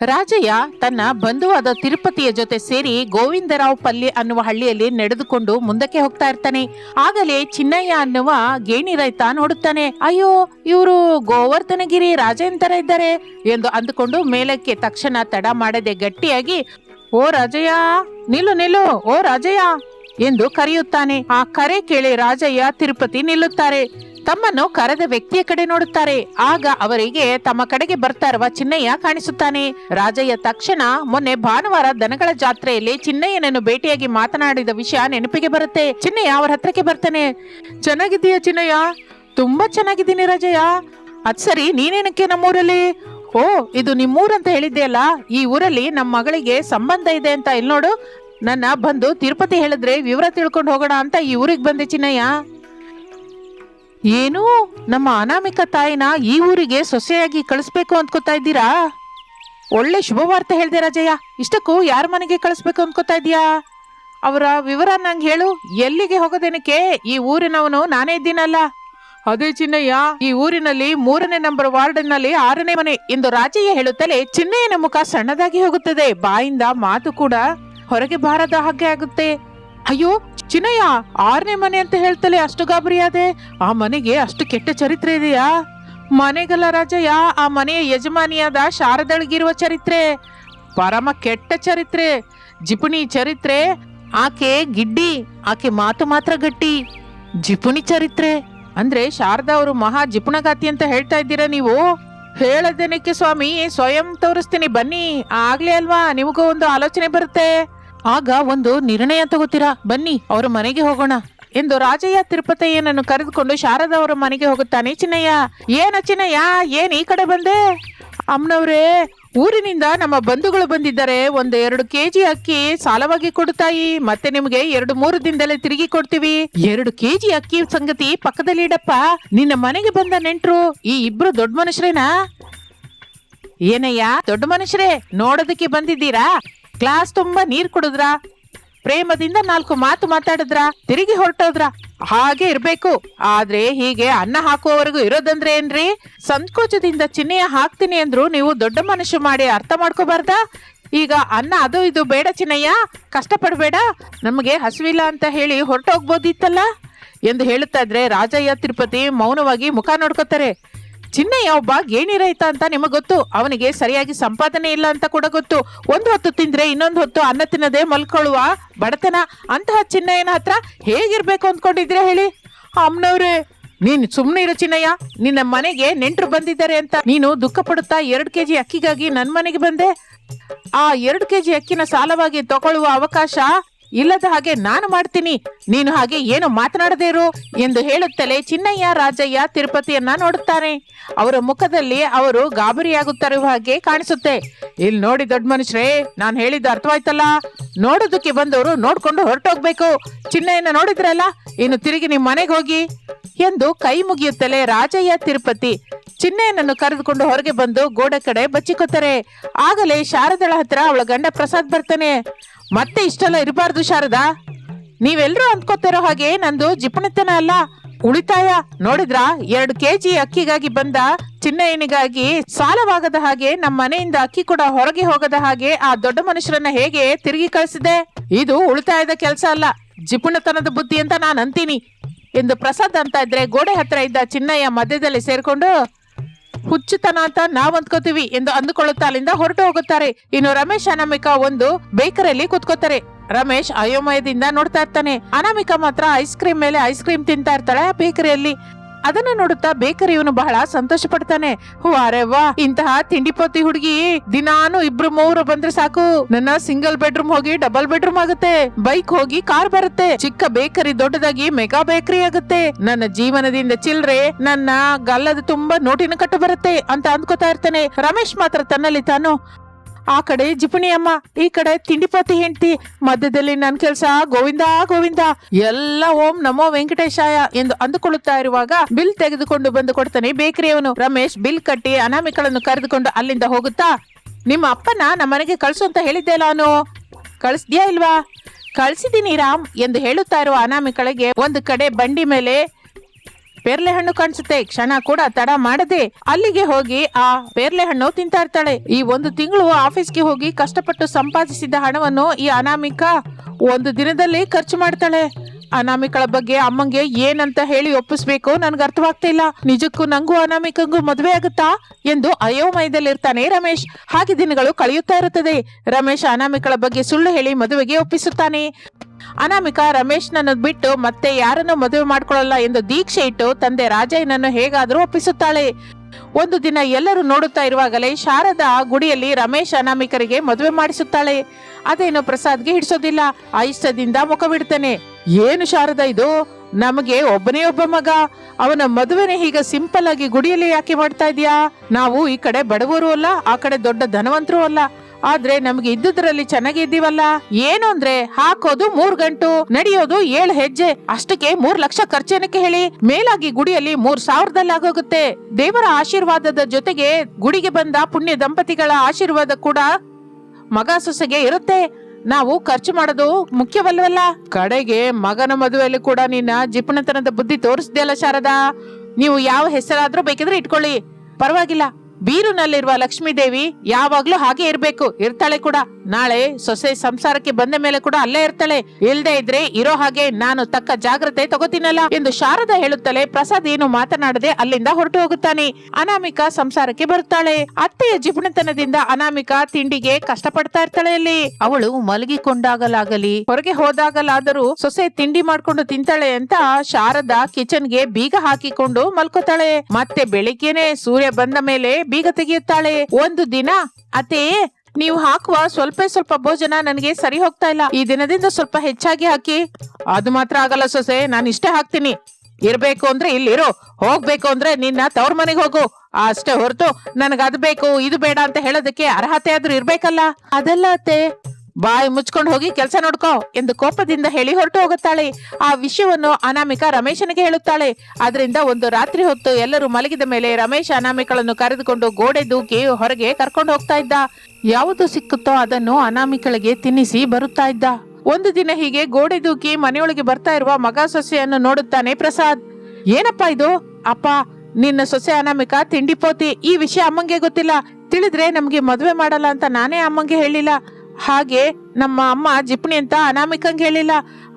ರಾಜಯ್ಯ ತನ್ನ ಬಂಧುವಾದ ತಿರುಪತಿಯ ಜೊತೆ ಸೇರಿ ಗೋವಿಂದರಾವ್ ಪಲ್ಲಿ ಅನ್ನುವ ಹಳ್ಳಿಯಲ್ಲಿ ನಡೆದುಕೊಂಡು ಮುಂದಕ್ಕೆ ಹೋಗ್ತಾ ಇರ್ತಾನೆ. ಆಗಲೇ ಚಿನ್ನಯ್ಯ ಅನ್ನುವ ಗೇಣಿ ರೈತ ನೋಡುತ್ತಾನೆ. ಅಯ್ಯೋ, ಇವರು ಗೋವರ್ಧನಗಿರಿ ರಾಜೇಂತರ ಇದ್ದಾರೆ ಎಂದು ಅಂದುಕೊಂಡು ಮೇಲಕ್ಕೆ ತಕ್ಷಣ ತಡ ಮಾಡದೆ ಗಟ್ಟಿಯಾಗಿ, ಓ ರಾಜಯ್ಯ, ನಿಲ್ಲು ನಿಲ್ಲು, ಓ ರಾಜಯ್ಯ ಎಂದು ಕರೆಯುತ್ತಾನೆ. ಆ ಕರೆ ಕೇಳಿ ರಾಜಯ್ಯ ತಿರುಪತಿ ನಿಲ್ಲುತ್ತಾರೆ. ತಮ್ಮನ್ನು ಕರೆದ ವ್ಯಕ್ತಿಯ ಕಡೆ ನೋಡುತ್ತಾರೆ. ಆಗ ಅವರಿಗೆ ತಮ್ಮ ಕಡೆಗೆ ಬರ್ತಾ ಇರುವ ಚಿನ್ನಯ್ಯ ಕಾಣಿಸುತ್ತಾನೆ. ರಾಜಯ್ಯ ತಕ್ಷಣ ಮೊನ್ನೆ ಭಾನುವಾರ ದನಗಳ ಜಾತ್ರೆಯಲ್ಲಿ ಚಿನ್ನಯ್ಯನನ್ನು ಭೇಟಿಯಾಗಿ ಮಾತನಾಡಿದ ವಿಷಯ ನೆನಪಿಗೆ ಬರುತ್ತೆ. ಚಿನ್ನಯ್ಯ ಅವರ ಹತ್ರಕ್ಕೆ ಬರ್ತಾನೆ. ಚೆನ್ನಾಗಿದ್ದೀಯ ಚಿನ್ನಯ್ಯ? ತುಂಬಾ ಚೆನ್ನಾಗಿದ್ದೀನಿ ರಾಜಯ್ಯ. ಅದ್ ಸರಿ, ನೀನೇನಕ್ಕೆ ನಮ್ಮೂರಲ್ಲಿ ಓ, ಇದು ನಿಮ್ಮೂರಂತ ಹೇಳಿದ್ದೆ ಅಲ್ಲ ಈ ಊರಲ್ಲಿ ನಮ್ಮ ಮಗಳಿಗೆ ಸಂಬಂಧ ಇದೆ ಅಂತ ಇಲ್ಲಿ ನೋಡು ನನ್ನ ಬಂದು ತಿರುಪತಿ ಹೇಳಿದ್ರೆ ವಿವರ ತಿಳ್ಕೊಂಡು ಹೋಗೋಣ ಅಂತ ಈ ಊರಿಗೆ ಬಂದೆ ಚಿನ್ನಯ್ಯ. ಏನು? ನಮ್ಮ ಅನಾಮಿಕ ತಾಯಿನ ಈ ಊರಿಗೆ ಸೊಸೆಯಾಗಿ ಕಳಿಸ್ಬೇಕು ಅಂದ್ಕೋತಾ ಇದ್ದೀರಾ? ಒಳ್ಳೆ ಶುಭವಾರ್ತೆ ಹೇಳ್ದೆ ರಾಜಯ್ಯ. ಇಷ್ಟಕ್ಕೂ ಯಾರ ಮನೆಗೆ ಕಳಿಸ್ಬೇಕು ಅಂದ್ಕೋತಾ ಇದೀಯಾ ಅವರ ವಿವರ ನಂಗೆ ಹೇಳು. ಎಲ್ಲಿಗೆ ಹೋಗೋದೇನಕ್ಕೆ? ಈ ಊರಿನವನು ನಾನೇ ಇದ್ದೀನಲ್ಲ. ಅದೇ ಚಿನ್ನಯ್ಯ, ಈ ಊರಿನಲ್ಲಿ ಮೂರನೇ ನಂಬರ್ ವಾರ್ಡ್ನಲ್ಲಿ ಆರನೇ ಮನೆ ಎಂದು ರಾಜಯ್ಯ ಹೇಳುತ್ತಲೇ ಚಿನ್ನಯ್ಯನ ಮುಖ ಸಣ್ಣದಾಗಿ ಹೋಗುತ್ತದೆ. ಬಾಯಿಂದ ಮಾತು ಕೂಡ ಹೊರಗೆ ಬಾರದ ಹಾಗೆ ಆಗುತ್ತೆ. ಅಯ್ಯೋ ಚಿನ್ನಯ್ಯ, ಆರನೇ ಮನೆ ಅಂತ ಹೇಳ್ತಲೇ ಅಷ್ಟು ಗಾಬರಿಯಾದೆ ಆ ಮನೆಗೆ ಅಷ್ಟು ಕೆಟ್ಟ ಚರಿತ್ರೆ ಇದೆಯಾ? ಮನೆಗಲ್ಲ ರಾಜಯ್ಯ, ಆ ಮನೆಯ ಯಜಮಾನಿಯಾದ ಶಾರದಳಿಗಿರುವ ಚರಿತ್ರೆ. ಪರಮ ಕೆಟ್ಟ ಚರಿತ್ರೆ. ಜಿಪುಣಿ ಚರಿತ್ರೆ. ಆಕೆ ಗಿಡ್ಡಿ, ಆಕೆ ಮಾತು ಮಾತ್ರ ಗಟ್ಟಿ. ಜಿಪುಣಿ ಚರಿತ್ರೆ. ಅಂದ್ರೆ ಶಾರದಾ ಅವರು ಮಹಾ ಜಿಪುಣಗಾತಿ ಅಂತ ಹೇಳ್ತಾ ಇದ್ದೀರಾ ನೀವು? ಹೇಳದೇನಕ್ಕೆ ಸ್ವಾಮಿ, ಸ್ವಯಂ ತೋರಿಸ್ತೀನಿ, ಬನ್ನಿ. ಆಗ್ಲೇ ಅಲ್ವಾ? ನಿಮಗೂ ಒಂದು ಆಲೋಚನೆ ಬರುತ್ತೆ. ಆಗ ಒಂದು ನಿರ್ಣಯ ತಗೋತೀರಾ? ಬನ್ನಿ, ಅವರ ಮನೆಗೆ ಹೋಗೋಣ. ಎಂದು ರಾಜಯ್ಯ ತಿರುಪತಯ್ಯನನ್ನು ಕರೆದುಕೊಂಡು ಶಾರದಾ ಅವರ ಮನೆಗೆ ಹೋಗುತ್ತಾನೆ. ಚಿನ್ನಯ್ಯ, ಏನ ಚಿನ್ನಯ್ಯ, ಏನ್ ಈ ಕಡೆ ಬಂದೆ? ಅಮ್ಮನವ್ರೇ, ಊರಿನಿಂದ ನಮ್ಮ ಬಂಧುಗಳು ಬಂದಿದ್ದಾರೆ. ಒಂದು ಎರಡು ಕೆಜಿ ಅಕ್ಕಿ ಸಾಲವಾಗಿ ಕೊಡುತ್ತಾಯಿ. ಮತ್ತೆ ನಿಮಗೆ ಎರಡು ಮೂರು ದಿನದಲ್ಲೇ ತಿರುಗಿ ಕೊಡ್ತೀವಿ. ಎರಡು ಕೆಜಿ ಅಕ್ಕಿ ಸಂಗತಿ ಪಕ್ಕದಲ್ಲಿ ಇಡಪ್ಪ. ನಿನ್ನ ಮನೆಗೆ ಬಂದ ನೆಂಟ್ರು, ಈ ಇಬ್ರು ದೊಡ್ಡ ಮನುಷ್ಯರೇನಾ? ಏನಯ್ಯ, ದೊಡ್ಡ ಮನುಷ್ಯರೇ, ನೋಡೋದಕ್ಕೆ ಬಂದಿದ್ದೀರಾ? ಗ್ಲಾಸ್ ತುಂಬಾ ನೀರ್ ಕುಡಿದ್ರಾ? ಪ್ರೇಮದಿಂದ ನಾಲ್ಕು ಮಾತು ಮಾತಾಡಿದ್ರ? ತಿರುಗಿ ಹೊರಟೋದ್ರ? ಹಾಗೆ ಇರ್ಬೇಕು. ಆದ್ರೆ ಹೀಗೆ ಅನ್ನ ಹಾಕುವವರೆಗೂ ಇರೋದಂದ್ರೆ ಏನ್ರಿ? ಸಂಕೋಚದಿಂದ ಚಿನ್ನೆಯ ಹಾಕ್ತೀನಿ ಅಂದ್ರು ನೀವು ದೊಡ್ಡ ಮನುಷ್ಯ ಮಾಡಿ ಅರ್ಥ ಮಾಡ್ಕೋಬಾರ್ದಾ? ಈಗ ಅನ್ನ ಅದು ಇದು ಬೇಡ ಚಿನ್ನಯ್ಯ. ಕಷ್ಟಪಡಬೇಡ. ನಮಗೆ ಹಸಿವಿಲ್ಲ ಅಂತ ಹೇಳಿ ಹೊರಟೋಗ್ಬೋದಿತ್ತಲ್ಲ? ಎಂದು ಹೇಳುತ್ತಾ ಇದ್ರೆ ರಾಜಯ್ಯ ತಿರುಪತಿ ಮೌನವಾಗಿ ಮುಖ ನೋಡ್ಕೋತಾರೆ. ಚಿನ್ನಯ್ಯ ಒಬ್ಬ ಗೇಣಿ ರೈತ ಅಂತ ನಿಮಗೆ ಗೊತ್ತು. ಅವನಿಗೆ ಸರಿಯಾಗಿ ಸಂಪಾದನೆ ಇಲ್ಲ ಅಂತ ಕೂಡ ಗೊತ್ತು. ಒಂದು ಹೊತ್ತು ತಿಂದ್ರೆ ಇನ್ನೊಂದು ಹೊತ್ತು ಅನ್ನ ತಿನ್ನದೆ ಮಲ್ಕೊಳ್ಳುವ ಬಡತನ ಅಂತಹ ಚಿನ್ನಯ್ಯನ ಹತ್ರ ಹೇಗಿರ್ಬೇಕು ಅಂದ್ಕೊಂಡಿದ್ರೆ ಹೇಳಿ? ಅಮ್ಮನವ್ರೆ, ನೀನ್ ಸುಮ್ಮನೆ ಇರು ಚಿನ್ನಯ್ಯ. ನಿನ್ನ ಮನೆಗೆ ನೆಂಟರು ಬಂದಿದ್ದಾರೆ ಅಂತ. ನೀನು ದುಃಖ ಪಡುತ್ತಾ ಎರಡು ಕೆಜಿ ಅಕ್ಕಿಗಾಗಿ ನನ್ನ ಮನೆಗೆ ಬಂದೆ. ಆ ಎರಡು ಕೆಜಿ ಅಕ್ಕಿನ ಸಾಲವಾಗಿ ತಗೊಳ್ಳುವ ಅವಕಾಶ ಇಲ್ಲದ ಹಾಗೆ ನಾನು ಮಾಡ್ತೀನಿ. ನೀನು ಹಾಗೆ ಏನು ಮಾತನಾಡದೇ ಇರು ಎಂದು ಹೇಳುತ್ತಲೇ ಚಿನ್ನಯ್ಯ, ರಾಜಯ್ಯ ತಿರುಪತಿಯನ್ನ ನೋಡುತ್ತಾನೆ ಅವರ ಮುಖದಲ್ಲಿ ಅವರು ಗಾಬರಿಯಾಗುತ್ತಿರುವ ಹಾಗೆ ಕಾಣಿಸುತ್ತೆ. ಇಲ್ಲಿ ನೋಡಿ ದೊಡ್ಡ ಮನುಷ್ಯರೇ, ನಾನು ಹೇಳಿದ್ದು ಅರ್ಥವಾಯ್ತಲ್ಲ? ನೋಡೋದಕ್ಕೆ ಬಂದವರು ನೋಡ್ಕೊಂಡು ಹೊರಟೋಗ್ಬೇಕು. ಚಿನ್ನಯ್ಯನ ನೋಡಿದ್ರಲ್ಲ, ಇನ್ನು ತಿರುಗಿ ನಿಮ್ಮ ಮನೆಗೆ ಹೋಗಿ ಎಂದು ಕೈ ಮುಗಿಯುತ್ತಲೇ ರಾಜಯ್ಯ, ತಿರುಪತಿ ಚಿನ್ನಯ್ಯನನ್ನು ಕರೆದುಕೊಂಡು ಹೊರಗೆ ಬಂದು ಗೋಡೆ ಕಡೆ ಬಚ್ಚಿಕೊತಾರೆ. ಆಗಲೇ ಶಾರದಳ ಹತ್ರ ಅವಳ ಗಂಡ ಪ್ರಸಾದ್ ಬರ್ತಾನೆ. ಮತ್ತೆ ಇಷ್ಟೆಲ್ಲ ಇರಬಾರ್ದು ಶಾರದಾ. ನೀವೆಲ್ಲರೂ ಅಂದ್ಕೋತಿರೋ ಹಾಗೆ ನಂದು ಜಿಪುಣತನ ಅಲ್ಲ. ಉಳಿತಾಯ. ನೋಡಿದ್ರ? ಎರಡು ಕೆಜಿ ಅಕ್ಕಿಗಾಗಿ ಬಂದ ಚಿನ್ನಯ್ಯನಿಗಾಗಿ ಸಾಲವಾಗದ ಹಾಗೆ ನಮ್ಮ ಮನೆಯಿಂದ ಅಕ್ಕಿ ಕೂಡ ಹೊರಗೆ ಹೋಗದ ಹಾಗೆ ಆ ದೊಡ್ಡ ಮನುಷ್ಯರನ್ನ ಹೇಗೆ ತಿರುಗಿ ಕಳಿಸಿದೆ? ಇದು ಉಳಿತಾಯದ ಕೆಲಸ ಅಲ್ಲ. ಜಿಪುಣತನದ ಬುದ್ಧಿ ಅಂತ ನಾನು ಅಂತೀನಿ ಎಂದು ಪ್ರಸಾದ್ ಅಂತ ಇದ್ರೆ ಗೋಡೆ ಹತ್ರ ಇದ್ದ ಚಿನ್ನಯ್ಯ ಮಧ್ಯದಲ್ಲಿ ಸೇರ್ಕೊಂಡು ಹುಚ್ಚುತನ ಅಂತ ನಾವ್ ಅಂದ್ಕೋತೀವಿ ಎಂದು ಅಂದುಕೊಳ್ಳುತ್ತಾ ಅಲ್ಲಿಂದ ಹೊರಟು ಹೋಗುತ್ತಾರೆ. ಇನ್ನು ರಮೇಶ್ ಅನಾಮಿಕಾ ಒಂದು ಬೇಕರಿಯಲ್ಲಿ ಕುತ್ಕೋತಾರೆ. ರಮೇಶ್ ಅಯೋಮಯದಿಂದ ನೋಡ್ತಾ ಇರ್ತಾನೆ. ಅನಾಮಿಕಾ ಮಾತ್ರ ಐಸ್ ಕ್ರೀಮ್ ಮೇಲೆ ಐಸ್ ಕ್ರೀಮ್ ತಿಂತಾ ಇರ್ತಾಳೆ ಬೇಕರಿಯಲ್ಲಿ. ಅದನ್ನ ನೋಡುತ್ತಾ ಬೇಕರಿ ಇವನು ಬಹಳ ಸಂತೋಷ ಪಡ್ತಾನೆ ಅರೆ ವಾ, ಇಂತಹ ತಿಂಡಿಪೋತಿ ಹುಡುಗಿ, ದಿನಾನು ಇಬ್ರು ಮೂರು ಬಂದ್ರೆ ಸಾಕು. ನನ್ನ ಸಿಂಗಲ್ ಬೆಡ್ರೂಮ್ ಹೋಗಿ ಡಬಲ್ ಬೆಡ್ರೂಮ್ ಆಗುತ್ತೆ. ಬೈಕ್ ಹೋಗಿ ಕಾರ್ ಬರುತ್ತೆ. ಚಿಕ್ಕ ಬೇಕರಿ ದೊಡ್ಡದಾಗಿ ಮೆಗಾ ಬೇಕರಿ ಆಗುತ್ತೆ. ನನ್ನ ಜೀವನದಿಂದ ಚಿಲ್ರೆ, ನನ್ನ ಗಲ್ಲದ ತುಂಬಾ ನೋಟಿನ ಕಟ್ಟು ಬರುತ್ತೆ ಅಂತ ಅಂದ್ಕೋತಾ ಇರ್ತಾನೆ. ರಮೇಶ್ ಮಾತ್ರ ತನ್ನಲ್ಲಿ ತಾನು. ಆ ಕಡೆ ಜಿಪುಣಿ ಅಮ್ಮ, ಈ ಕಡೆ ತಿಂಡಿಪತಿ ಹೆಂಡತಿ, ಮಧ್ಯದಲ್ಲಿ ನನ್ನ ಕೆಲಸ, ಗೋವಿಂದ ಗೋವಿಂದ. ಎಲ್ಲ ಓಂ ನಮೋ ವೆಂಕಟೇಶಾಯ ಎಂದು ಅಂದುಕೊಳ್ಳುತ್ತಾ ಇರುವಾಗ ಬಿಲ್ ತೆಗೆದುಕೊಂಡು ಬಂದು ಕೊಡ್ತಾನೆ ಬೇಕರಿಯವನು. ರಮೇಶ್, ಬಿಲ್ ಕಟ್ಟಿ ಅನಾಮಿಕಳನ್ನು ಕರೆದುಕೊಂಡು ಅಲ್ಲಿಂದ ಹೋಗುತ್ತಾ, ನಿಮ್ಮ ಅಪ್ಪನ ನಮ್ಮ ಮನೆಗೆ ಕಳ್ಸು ಅಂತ ಹೇಳಿದ್ದೆ ನಾನು. ಕಳಿಸ್ದ್ಯಾ ಇಲ್ವಾ? ಕಳ್ಸಿದೀನಿ ರಾಮ್ ಎಂದು ಹೇಳುತ್ತಾ ಇರುವ ಅನಾಮಿಕಳಿಗೆ ಒಂದು ಕಡೆ ಬಂಡಿ ಮೇಲೆ ಪೇರ್ಲೆ ಹಣ್ಣು ಕಾಣಿಸುತ್ತೆ. ಕ್ಷಣ ಕೂಡ ತಡ ಮಾಡದೆ ಅಲ್ಲಿಗೆ ಹೋಗಿ ಆ ಪೇರ್ಲೆ ಹಣ್ಣು ತಿಂತಾ ಇರ್ತಾಳೆ ಈ ಒಂದು ತಿಂಗಳು ಆಫೀಸ್ಗೆ ಹೋಗಿ ಕಷ್ಟಪಟ್ಟು ಸಂಪಾದಿಸಿದ ಹಣವನ್ನು ಈ ಅನಾಮಿಕಾ ಒಂದು ದಿನದಲ್ಲಿ ಖರ್ಚು ಮಾಡ್ತಾಳೆ. ಅನಾಮಿಕಳ ಬಗ್ಗೆ ಅಮ್ಮಂಗೆ ಏನಂತ ಹೇಳಿ ಒಪ್ಪಿಸ್ಬೇಕು ನನ್ಗೆ ಅರ್ಥವಾಗ್ತಾ ಇಲ್ಲ. ನಿಜಕ್ಕೂ ನಂಗೂ ಅನಾಮಿಕಂಗೂ ಮದುವೆ ಆಗುತ್ತಾ ಎಂದು ಅಯೋಮಯದಲ್ಲಿರ್ತಾನೆ ರಮೇಶ್. ಹಾಗೆ ದಿನಗಳು ಕಳೆಯುತ್ತಾ ಇರುತ್ತದೆ. ರಮೇಶ್ ಅನಾಮಿಕಳ ಬಗ್ಗೆ ಸುಳ್ಳು ಹೇಳಿ ಮದುವೆಗೆ ಒಪ್ಪಿಸುತ್ತಾನೆ. ಅನಾಮಿಕಾ ರಮೇಶ್ನನ್ನು ಬಿಟ್ಟು ಮತ್ತೆ ಯಾರನ್ನು ಮದುವೆ ಮಾಡ್ಕೊಳ್ಳಲ್ಲ ಎಂದು ದೀಕ್ಷೆ ಇಟ್ಟು ತಂದೆ ರಾಜಯ್ಯನನ್ನು ಹೇಗಾದರೂ ಒಪ್ಪಿಸುತ್ತಾಳೆ. ಒಂದು ದಿನ ಎಲ್ಲರೂ ನೋಡುತ್ತಾ ಇರುವಾಗಲೇ ಶಾರದಾ ಗುಡಿಯಲ್ಲಿ ರಮೇಶ್ ಅನಾಮಿಕರಿಗೆ ಮದುವೆ ಮಾಡಿಸುತ್ತಾಳೆ. ಅದೇನು ಪ್ರಸಾದ್ಗೆ ಹಿಡಿಸೋದಿಲ್ಲ. ಇಷ್ಟದಿಂದ ಮುಖ ಬಿಡ್ತಾನೆ ಏನು ಶಾರದಾ ಇದು? ನಮಗೆ ಒಬ್ಬನೇ ಒಬ್ಬ ಮಗ. ಅವನ ಮದುವೆನೇ ಈಗ ಸಿಂಪಲ್ ಆಗಿ ಗುಡಿಯಲ್ಲಿ ಯಾಕೆ ಮಾಡ್ತಾ ಇದೀಯಾ ನಾವು ಈ ಕಡೆ ಬಡವರು ಅಲ್ಲ, ಆ ಕಡೆ ದೊಡ್ಡ ಧನವಂತರು ಅಲ್ಲ. ಆದ್ರೆ ನಮ್ಗೆ ಇದ್ದುದ್ರಲ್ಲಿ ಚೆನ್ನಾಗಿದ್ದೀವಲ್ಲ ಏನು ಅಂದ್ರೆ ಹಾಕೋದು ಮೂರ್ ಗಂಟು, ನಡೆಯೋದು ಏಳು ಹೆಜ್ಜೆ. ಅಷ್ಟಕ್ಕೆ ಮೂರ್ ಲಕ್ಷ ಖರ್ಚೇನಕ್ಕೆ ಹೇಳಿ? ಮೇಲಾಗಿ ಗುಡಿಯಲ್ಲಿ ಮೂರ್ ಸಾವಿರದಲ್ಲಾಗೋಗುತ್ತೆ. ದೇವರ ಆಶೀರ್ವಾದದ ಜೊತೆಗೆ ಗುಡಿಗೆ ಬಂದ ಪುಣ್ಯ ದಂಪತಿಗಳ ಆಶೀರ್ವಾದ ಕೂಡ ಮಗ ಸೊಸೆಗೆ ಇರುತ್ತೆ. ನಾವು ಖರ್ಚು ಮಾಡೋದು ಮುಖ್ಯವಲ್ಲವಲ್ಲ ಕಡೆಗೆ ಮಗನ ಮದುವೆಯಲ್ಲಿ ಕೂಡ ನಿನ್ನ ಜಿಪುಣತನದ ಬುದ್ಧಿ ತೋರಿಸ್ದೆಯಲ್ಲ ಶಾರದಾ? ನೀವು ಯಾವ ಹೆಸರಾದ್ರೂ ಬೇಕಿದ್ರೆ ಇಟ್ಕೊಳ್ಳಿ. ಪರವಾಗಿಲ್ಲ. ಬೀರುನಲ್ಲಿರುವ ಲಕ್ಷ್ಮೀದೇವಿ ಯಾವಾಗ್ಲೂ ಹಾಗೆ ಇರ್ಬೇಕು. ಇರ್ತಾಳೆ ಕೂಡ. ನಾಳೆ ಸೊಸೆ ಸಂಸಾರಕ್ಕೆ ಬಂದ ಮೇಲೆ ಕೂಡ ಅಲ್ಲೇ ಇರ್ತಾಳೆ. ಇಲ್ದೆ ಇದ್ರೆ ಇರೋ ಹಾಗೆ ನಾನು ತಕ್ಕ ಜಾಗ್ರತೆ ತಗೋತೀನಲ್ಲ ಎಂದು ಶಾರದ ಹೇಳುತ್ತಲೇ ಪ್ರಸಾದ್ ಏನು ಮಾತನಾಡದೆ ಅಲ್ಲಿಂದ ಹೊರಟು ಹೋಗುತ್ತಾನೆ. ಅನಾಮಿಕಾ ಸಂಸಾರಕ್ಕೆ ಬರುತ್ತಾಳೆ. ಅತ್ತೆಯ ಜಿಪುಣತನದಿಂದ ಅನಾಮಿಕಾ ತಿಂಡಿಗೆ ಕಷ್ಟಪಡ್ತಾ ಇರ್ತಾಳೆ ಅಲ್ಲಿ. ಅವಳು ಮಲಗಿಕೊಂಡಾಗಲಾಗಲಿ, ಹೊರಗೆ ಹೋದಾಗಲಾದರೂ ಸೊಸೆ ತಿಂಡಿ ಮಾಡ್ಕೊಂಡು ತಿಂತಾಳೆ ಅಂತ ಶಾರದಾ ಕಿಚನ್ಗೆ ಬೀಗ ಹಾಕಿಕೊಂಡು ಮಲ್ಕೋತಾಳೆ. ಮತ್ತೆ ಬೆಳಿಗ್ಗೆನೆ ಸೂರ್ಯ ಬಂದ ಮೇಲೆ ಬೀಗ ತೆಗೆಯುತ್ತಾಳೆ. ಒಂದು ದಿನ ಅತೇ ನೀವು ಹಾಕುವ ಸ್ವಲ್ಪ ಸ್ವಲ್ಪ ಭೋಜನ ನನಗೆ ಸರಿ ಹೋಗ್ತಾ ಇಲ್ಲ. ಈ ದಿನದಿಂದ ಸ್ವಲ್ಪ ಹೆಚ್ಚಾಗಿ ಹಾಕಿ. ಅದು ಮಾತ್ರ ಆಗಲ್ಲ ಸೊಸೆ, ನಾನು ಇಷ್ಟೇ ಹಾಕ್ತೀನಿ. ಇರ್ಬೇಕು ಅಂದ್ರೆ ಇಲ್ಲಿರು. ಹೋಗ್ಬೇಕು ಅಂದ್ರೆ ನಿನ್ನ ತವ್ರ ಮನೆಗೆ ಹೋಗು. ಅಷ್ಟೇ ಹೊರತು ನನಗೆ ಅದ್ ಬೇಕು, ಇದು ಬೇಡ ಅಂತ ಹೇಳೋದಕ್ಕೆ ಅರ್ಹತೆ ಆದ್ರೂ ಇರ್ಬೇಕಲ್ಲ. ಅದೆಲ್ಲ ಅತ್ತೆ ಬಾಯಿ ಮುಚ್ಕೊಂಡು ಹೋಗಿ ಕೆಲಸ ನೋಡ್ಕೋ ಎಂದು ಕೋಪದಿಂದ ಹೇಳಿ ಹೊರಟು ಹೋಗುತ್ತಾಳೆ. ಆ ವಿಷಯವನ್ನು ಅನಾಮಿಕಾ ರಮೇಶನಿಗೆ ಹೇಳುತ್ತಾಳೆ. ಅದರಿಂದ ಒಂದು ರಾತ್ರಿ ಹೊತ್ತು ಎಲ್ಲರೂ ಮಲಗಿದ ಮೇಲೆ ರಮೇಶ್ ಅನಾಮಿಕಳನ್ನು ಕರೆದುಕೊಂಡು ಗೋಡೆ ದೂಕಿ ಹೊರಗೆ ಕರ್ಕೊಂಡು ಹೋಗ್ತಾ ಇದ್ದ. ಯಾವುದು ಸಿಕ್ಕುತ್ತೋ ಅದನ್ನು ಅನಾಮಿಕಳಿಗೆ ತಿನ್ನಿಸಿ ಬರುತ್ತಾ ಇದ್ದ. ಒಂದು ದಿನ ಹೀಗೆ ಗೋಡೆ ದೂಕಿ ಮನೆಯೊಳಗೆ ಬರ್ತಾ ಇರುವ ಮಗ ಸೊಸೆಯನ್ನು ನೋಡುತ್ತಾನೆ ಪ್ರಸಾದ್. ಏನಪ್ಪ ಇದು? ಅಪ್ಪ, ನಿನ್ನ ಸೊಸೆ ಅನಾಮಿಕಾ ತಿಂಡಿ ಪೋತಿ, ಈ ವಿಷಯ ಅಮ್ಮಂಗೆ ಗೊತ್ತಿಲ್ಲ. ತಿಳಿದ್ರೆ ನಮ್ಗೆ ಮದುವೆ ಮಾಡಲ್ಲ ಅಂತ ನಾನೇ ಅಮ್ಮಂಗೆ ಹೇಳಿಲ್ಲ. ಹಾಗೆ ನಮ್ಮ ಅಮ್ಮ ಜಿಪ್ಣಿ ಅಂತ ಅನಾಮಿಕಂಗೆ ಹೇಳಿಲ್ಲ.